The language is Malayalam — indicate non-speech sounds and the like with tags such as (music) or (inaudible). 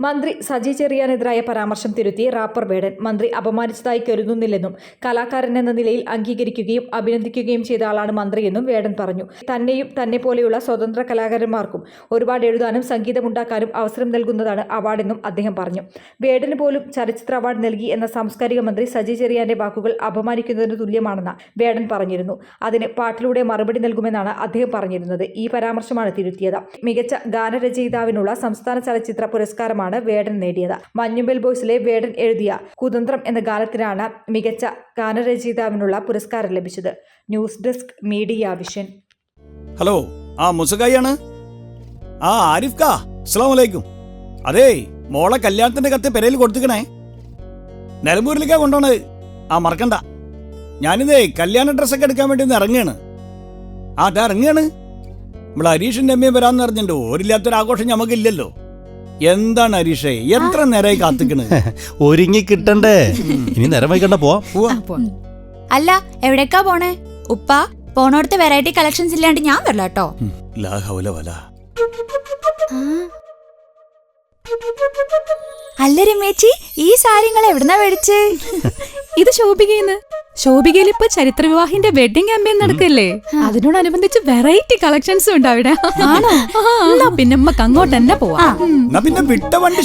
മന്ത്രി സജി ചെറിയാനെതിരായ പരാമർശം തിരുത്തി റാപ്പർ വേടൻ മന്ത്രി അപമാനിച്ചതായി കരുതുന്നില്ലെന്നും കലാകാരൻ എന്ന നിലയിൽ അംഗീകരിക്കുകയും അഭിനന്ദിക്കുകയും ചെയ്ത ആളാണ് മന്ത്രിയെന്നും വേടൻ പറഞ്ഞു. തന്നെയും തന്നെ പോലെയുള്ള സ്വതന്ത്ര കലാകാരന്മാർക്കും ഒരുപാട് എഴുതാനും സംഗീതമുണ്ടാക്കാനും അവസരം നൽകുന്നതാണ് അവാർഡെന്നും അദ്ദേഹം പറഞ്ഞു. വേടന് പോലും ചലച്ചിത്ര അവാർഡ് നൽകി എന്ന സാംസ്കാരിക മന്ത്രി സജി ചെറിയാന്റെ വാക്കുകൾ അപമാനിക്കുന്നതിന് തുല്യമാണെന്ന് വേടൻ പറഞ്ഞിരുന്നു. അതിന് പാട്ടിലൂടെ മറുപടി നൽകുമെന്നാണ് അദ്ദേഹം പറഞ്ഞിരുന്നത്. ഈ പരാമർശമാണ് തിരുത്തിയത്. മികച്ച ഗാനരചയിതാവിനുള്ള സംസ്ഥാന ചലച്ചിത്ര പുരസ്കാരമാണ് വേടൻ നേടിയത്. മഞ്ഞുമ്പൽ ബോയ്സിലെ വേടൻ എഴുതിയ കുതന്ത്രം എന്ന ഗാനത്തിനാണ് മികച്ച ഗാനരചയിതാവിനുള്ള പുരസ്കാരം ലഭിച്ചത്. News desk media vision. Hello ആ മുസകായാണ് ആ ആരിഫ് കാ അതേ മോളെ കല്യാണത്തിന്റെ കത്ത് പെരയിൽ കൊടുത്തിക്കണേ നിലമ്പൂരിലേക്കാ കൊണ്ടോണത് ആ മറക്കണ്ട. ഞാനിതേ കല്യാണ ഡ്രസ്സൊക്കെ എടുക്കാൻ വേണ്ടി ഒന്ന് ഇറങ്ങുകയാണ് ആ അതാ ഇറങ്ങുകയാണ് നമ്മൾ ഹരീഷിന്റെ അമ്മയും വരാമെന്ന് പറഞ്ഞിട്ടുണ്ട്. ഓരില്ലാത്തൊരു ആഘോഷം നമുക്കില്ലല്ലോ എന്താണ് ഹരീഷേ എത്ര നേരമായി കാത്തിക്കണ് (laughs) ഒരുങ്ങി കിട്ടണ്ടേ. ഇനി നേരം വൈകണ്ട പോവാ. അല്ല എവിടേക്കാ പോണേ? ഉപ്പ പോണോടത്തെ വെറൈറ്റി കളക്ഷൻസ് ഇല്ലാണ്ട് ഞാൻ വരില്ല കേട്ടോ. അല്ല രമേച്ചി ഈ സാരിങ്ങൾ എവിടുന്നാ മേടിച്ച്? (laughs) ഇത് ശോഭികയെന്ന് ശോഭികയിൽ ഇപ്പൊ ചരിത്ര വിവാഹിന്റെ വെഡിങ് ക്യാമ്പയിൻ നടക്കല്ലേ അതിനോടനുബന്ധിച്ച് വെറൈറ്റി കളക്ഷൻസും ഉണ്ട് അവിടെ. ആണോ? പിന്നെ അങ്ങോട്ട് തന്നെ പോവാ. പിന്നെ വിട്ട വണ്ടി